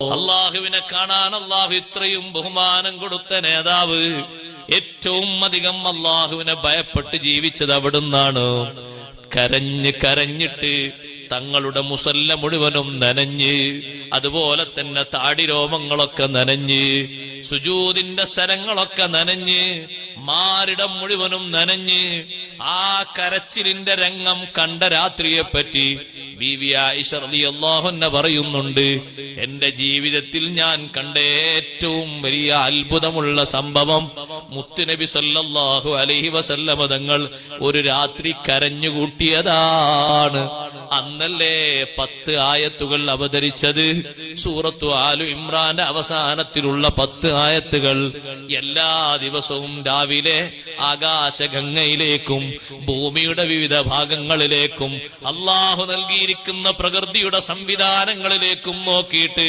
അള്ളാഹുവിനെ കാണാൻ അള്ളാഹു ഇത്രയും ബഹുമാനം കൊടുത്ത നേതാവ് ഏറ്റവും അധികം അള്ളാഹുവിനെ ഭയപ്പെട്ട് ജീവിച്ചത് അവിടുന്നാണ്. കരഞ്ഞ് കരഞ്ഞിട്ട് തങ്ങളുടെ മുസല്ല മുഴുവനും നനഞ്ഞ് അതുപോലെ തന്നെ താടി രോമങ്ങളൊക്കെ നനഞ്ഞ് സുജൂതിന്റെ സ്ഥലങ്ങളൊക്കെ നനഞ്ഞ് മാരിടം മുഴുവനും നനഞ്ഞ് ആ കരച്ചിലിന്റെ രംഗം കണ്ട രാത്രിയെ പറയുന്നുണ്ട് എന്റെ ജീവിതത്തിൽ ഞാൻ കണ്ട ഏറ്റവും വലിയ അത്ഭുതമുള്ള സംഭവം മുത്തുനബി സല്ലാഹു അലഹി വസല്ലമ തങ്ങൾ ഒരു രാത്രി കരഞ്ഞുകൂട്ടിയതാണ്. അന്നല്ലേ പത്ത് ആയത്തുകൾ അവതരിച്ചത്. സൂറത്തു ആലു ഇമ്രാന്റെ അവസാനത്തിലുള്ള പത്ത് ആയത്തുകൾ എല്ലാ ദിവസവും രാവിലെ ആകാശഗംഗയിലേക്കും ഭൂമിയുടെ വിവിധ ഭാഗങ്ങളിലേക്കും അള്ളാഹു നൽകിയിരിക്കുന്ന പ്രകൃതിയുടെ സംവിധാനങ്ങളിലേക്കും നോക്കിയിട്ട്